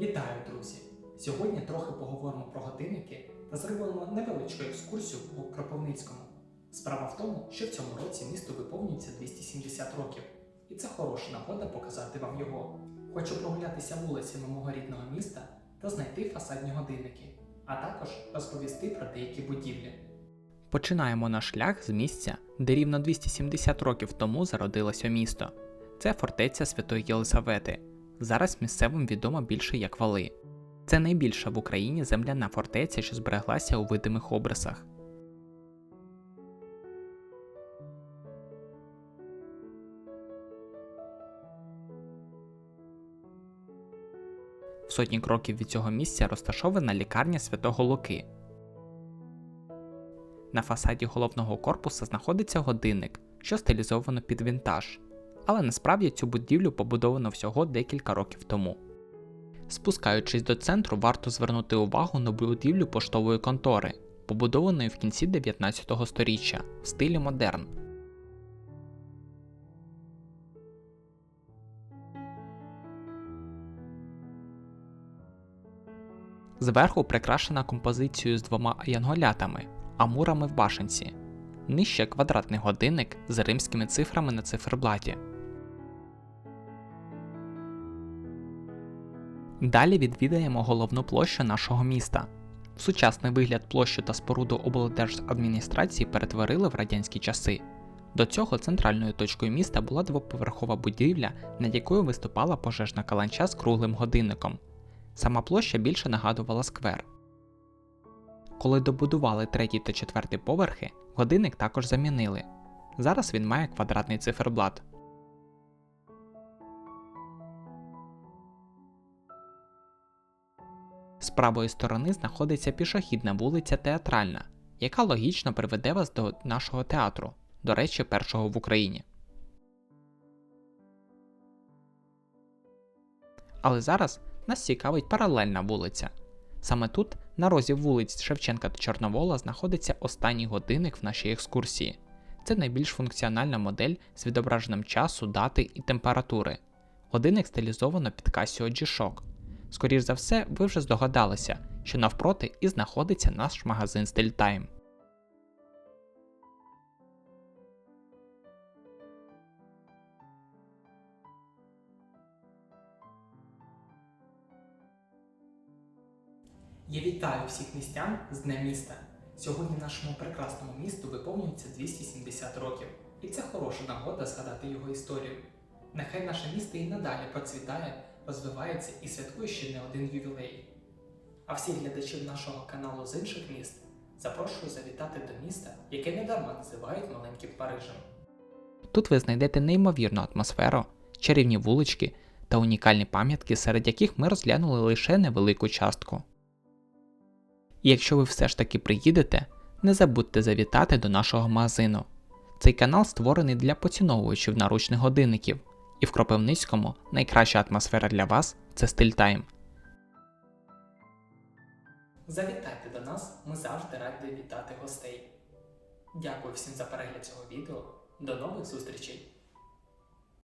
Вітаю, друзі! Сьогодні трохи поговоримо про годинники та зробимо невеличку екскурсію по Кропивницькому. Справа в тому, що в цьому році місту виповнюється 270 років, і це хороша нагода показати вам його. Хочу прогулятися вулицями мого рідного міста та знайти фасадні годинники, а також розповісти про деякі будівлі. Починаємо наш шлях з місця, де рівно 270 років тому зародилося місто. Це фортеця Святої Єлисавети. Зараз місцевим відомо більше як вали. Це найбільша в Україні земляна фортеця, що збереглася у видимих образах. В сотні кроків від цього місця розташована лікарня Святого Луки. На фасаді головного корпуса знаходиться годинник, що стилізовано під вінтаж, але насправді цю будівлю побудовано всього декілька років тому. Спускаючись до центру, варто звернути увагу на будівлю поштової контори, побудованої в кінці 19 століття в стилі модерн. Зверху прикрашена композицією з двома янголятами, амурами в башенці. Нижче квадратний годинник з римськими цифрами на циферблаті. Далі відвідаємо головну площу нашого міста. Сучасний вигляд площу та споруду облдержадміністрації перетворили в радянські часи. До цього центральною точкою міста була двоповерхова будівля, над якою виступала пожежна каланча з круглим годинником. Сама площа більше нагадувала сквер. Коли добудували третій та четвертий поверхи, годинник також замінили. Зараз він має квадратний циферблат. З правої сторони знаходиться пішохідна вулиця Театральна, яка логічно приведе вас до нашого театру, до речі, першого в Україні. Але зараз нас цікавить паралельна вулиця. Саме тут, на розі вулиць Шевченка та Чорновола, знаходиться останній годинник в нашій екскурсії. Це найбільш функціональна модель з відображенням часу, дати і температури. Годинник стилізовано під Casio G-Shock. Скоріш за все, ви вже здогадалися, що навпроти і знаходиться наш магазин StillTime. Я вітаю всіх містян з Днем міста. Сьогодні нашому прекрасному місту виповнюється 270 років, і це хороша нагода згадати його історію. Нехай наше місто і надалі процвітає, розвивається і святкує ще не один ювілей. А всіх глядачів нашого каналу з інших міст запрошую завітати до міста, яке недарма називають маленьким Парижем. Тут ви знайдете неймовірну атмосферу, чарівні вулички та унікальні пам'ятки, серед яких ми розглянули лише невелику частку. І якщо ви все ж таки приїдете, не забудьте завітати до нашого магазину. Цей канал створений для поціновувачів наручних годинників, і в Кропивницькому найкраща атмосфера для вас це стильтайм. Завітайте до нас, ми завжди раді вітати гостей. Дякую всім за перегляд цього відео. До нових зустрічей!